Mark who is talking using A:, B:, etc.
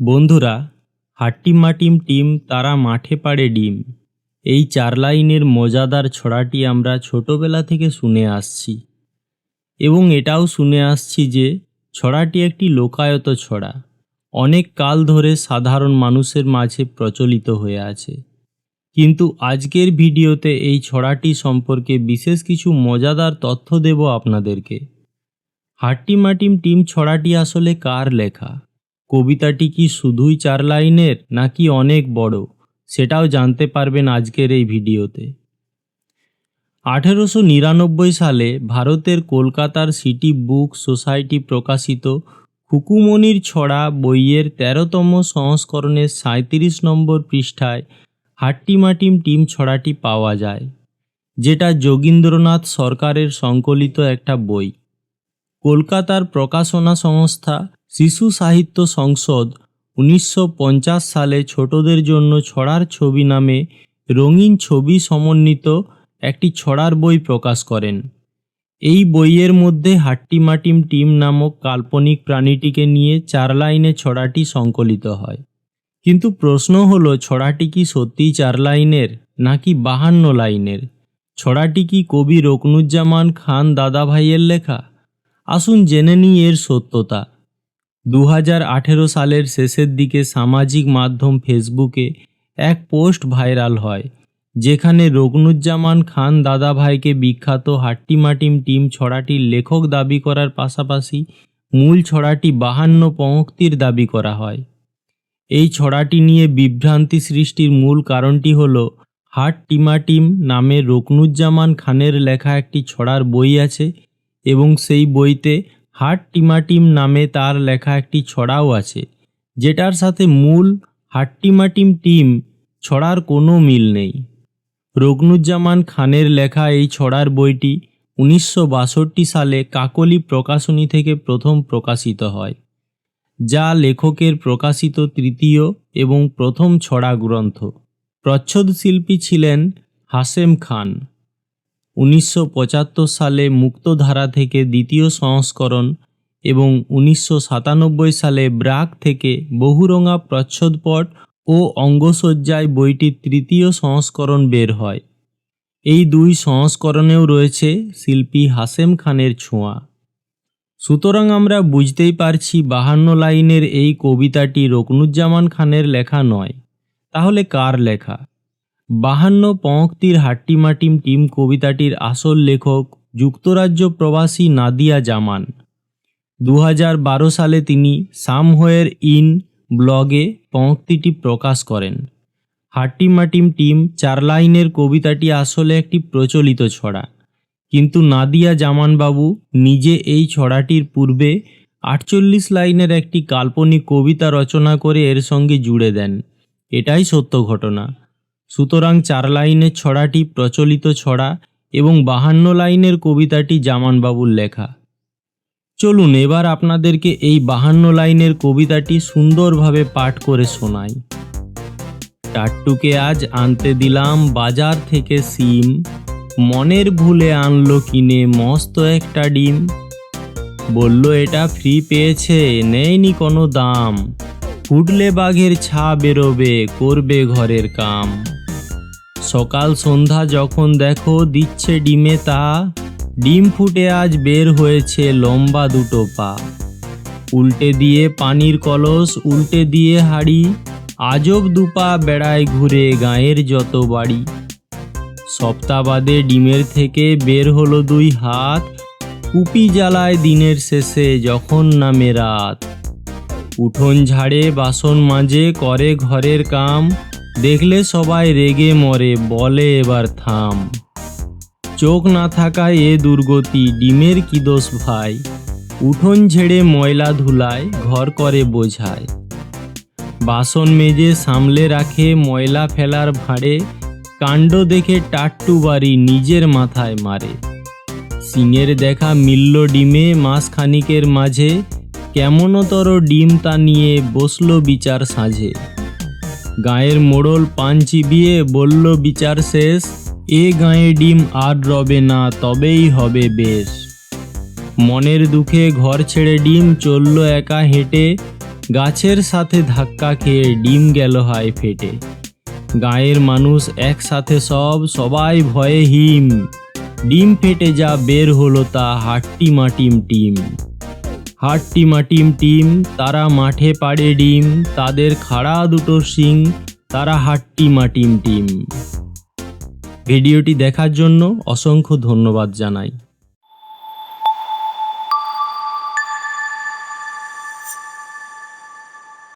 A: বন্ধুরা হাট্টিমাটিম টিম তারা মাঠে পাড়ে ডিম। এই চার লাইনের মজাদার ছড়াটি আমরা ছোটবেলা থেকে শুনে আসছি। এবং এটাও শুনে আসছি যে, ছড়াটি একটি লোকায়ত ছড়া। অনেক কাল ধরে সাধারণ মানুষের মাঝে প্রচলিত হয়ে আছে। কিন্তু আজকের ভিডিওতে এই ছড়াটি সম্পর্কে বিশেষ কিছু মজাদার তথ্য দেব আপনাদেরকে। হাট্টিমাটিম টিম ছড়াটি আসলে কার লেখা? কবিতাটি কি শুধুই চার লাইনের নাকি অনেক বড়? সেটাও জানতে পারবেন আজকের এই ভিডিওতে। আঠেরোশো নিরানব্বই সালে ভারতের কলকাতার সিটি বুক সোসাইটি প্রকাশিত হুকুমনির ছড়া বইয়ের তেরোতম সংস্করণের সাঁত্রিশ নম্বর পৃষ্ঠায় হাট্টিমাটিম টিম ছড়াটি পাওয়া যায়, যেটা যোগীন্দ্রনাথ সরকারের সংকলিত একটা বই। কলকাতার প্রকাশনা সংস্থা শিশু সাহিত্য সংসদ উনিশশো পঞ্চাশ সালে ছোটদের জন্য ছড়ার ছবি নামে রঙিন ছবি সমন্বিত একটি ছড়ার বই প্রকাশ করেন। এই বইয়ের মধ্যে হাট্টিমাটিম টিম নামক কাল্পনিক প্রাণীটিকে নিয়ে চার লাইনে ছড়াটি সংকলিত হয়। কিন্তু প্রশ্ন হলো, ছড়াটি কি সত্যিই চার লাইনের নাকি বাহান্ন লাইনের? ছড়াটি কি কবি রকনুজ্জামান খান দাদাভাইয়ের লেখা? আসুন জেনে নিই এর সত্যতা। দু সালের শেষের দিকে সামাজিক মাধ্যম ফেসবুকে এক পোস্ট ভাইরাল হয়, যেখানে রকনুজ্জামান খান দাদাভাইকে বিখ্যাত হাট্টিমাটিম টিম ছড়াটির লেখক দাবি করার পাশাপাশি মূল ছড়াটি বাহান্ন পঙ্ক্তির দাবি করা হয়। এই ছড়াটি নিয়ে বিভ্রান্তি সৃষ্টির মূল কারণটি হল হাট টিমাটিম নামে রকনুজ্জামান খানের লেখা একটি ছড়ার বই আছে এবং সেই বইতে হাট টিমাটিম নামে তার লেখা একটি ছড়াও আছে, যেটার সাথে মূল হাট্টিমাটিম টিম ছড়ার কোনো মিল নেই। রকনুজ্জামান খানের লেখা এই ছড়ার বইটি উনিশশো বাষট্টি সালে কাকলি প্রকাশনী থেকে প্রথম প্রকাশিত হয়, যা লেখকের প্রকাশিত তৃতীয় এবং প্রথম ছড়া গ্রন্থ। প্রচ্ছদ শিল্পী ছিলেন হাসেম খান। উনিশশো পঁচাত্তর সালে মুক্তধারা থেকে দ্বিতীয় সংস্করণ এবং উনিশশো সাতানব্বই সালে ব্রাক থেকে বহুরঙা প্রচ্ছদপট ও অঙ্গসজ্জায় বইটির তৃতীয় সংস্করণ বের হয়। এই দুই সংস্করণেও রয়েছে শিল্পী হাসেম খানের ছোঁয়া। সুতরাং আমরা বুঝতেই পারছি বাহান্ন লাইনের এই কবিতাটি রকনুজ্জামান খানের লেখা নয়। তাহলে কার লেখা? বাহান্ন পঙ্ক্তির হাট্টিমাটিম টিম কবিতাটির আসল লেখক যুক্তরাজ্য প্রবাসী নাদিয়া জামান। দু সালে তিনি সামহোয়ের ইন ব্লগে পঙ্ক্তিটি প্রকাশ করেন। হাট্টিমাটিম টিম চার লাইনের কবিতাটি আসলে একটি প্রচলিত ছড়া। কিন্তু নাদিয়া জামানবাবু নিজে এই ছড়াটির পূর্বে আটচল্লিশ লাইনের একটি কাল্পনিক কবিতা রচনা করে এর সঙ্গে জুড়ে দেন। এটাই সত্য ঘটনা। সুতরাং চার লাইনের ছড়াটি প্রচলিত ছড়া এবং বাহান্ন লাইনের কবিতাটি জামানবাবুর লেখা। চলুন এবার আপনাদেরকে এই বাহান্ন লাইনের কবিতাটি সুন্দরভাবে পাঠ করে শোনাই। টাট্টুকে আজ আনতে দিলাম বাজার থেকে সিম, মনের ভুলে আনলো কিনে মস্ত একটা ডিম। বলল, এটা ফ্রি পেয়েছে নেয়নি কোনো দাম। ফুটলে বাঘের ছা বেরোবে, করবে ঘরের কাম। সকাল সন্ধ্যা যখন দেখো, দিচ্ছে ডিমে তা। ডিম ফুটে আজ বের হয়েছে লম্বা দুটো পা। উল্টে দিয়ে পানির কলস, উল্টে দিয়ে হাড়ি। আজব দুপা বেড়ায় ঘুরে গাঁয়ের যত বাড়ি। সপ্তাহ বাদে ডিমের থেকে বের হলো দুই হাত। কুপি জ্বালায় দিনের শেষে যখন নামে রাত। উঠোন ঝাড়ে, বাসন মাজে, করে ঘরের কাম। দেখলে সবাই রেগে মরে, বলে এবার থাম। চোখ না থাকায় এ দুর্গতি, ডিমের কি দোষ ভাই? উঠোন ঝেড়ে ময়লা ধুলায়, ঘর করে বোঝায়। বাসন মেজে সামলে রাখে ময়লা ফেলার ভাঁড়ে, কাণ্ড দেখে টাট্টু বাড়ি নিজের মাথায় মারে। সিংয়ের দেখা মিলল ডিমে মাস খানিকের মাঝে, কেমনতর ডিম তা নিয়ে বসল বিচার সাঁঝে। গায়ের মোড়ল পান চিবিয়ে বলল, বিচার শেষ। এ গায়ে ডিম আর রবে না, তবেই হবে বেশ। মনের দুঃখে ঘর ছেড়ে ডিম চলল একা হেঁটে। গাছের সাথে ধাক্কা খেয়ে ডিম গেল হয় ফেটে। গাঁয়ের মানুষ একসাথে সব, সবাই ভয়ে হিম। ডিম ফেটে যা বের হলো তা হাট্টি মাটিম টিম। হাট্টি মাটিম টিম, তারা মাঠে পাড়ে ডিম, তাদের খাড়া দুটো সিং তারা হাট্টি মাটিম টিম। ভিডিওটি দেখার জন্য অসংখ্য ধন্যবাদ জানাই।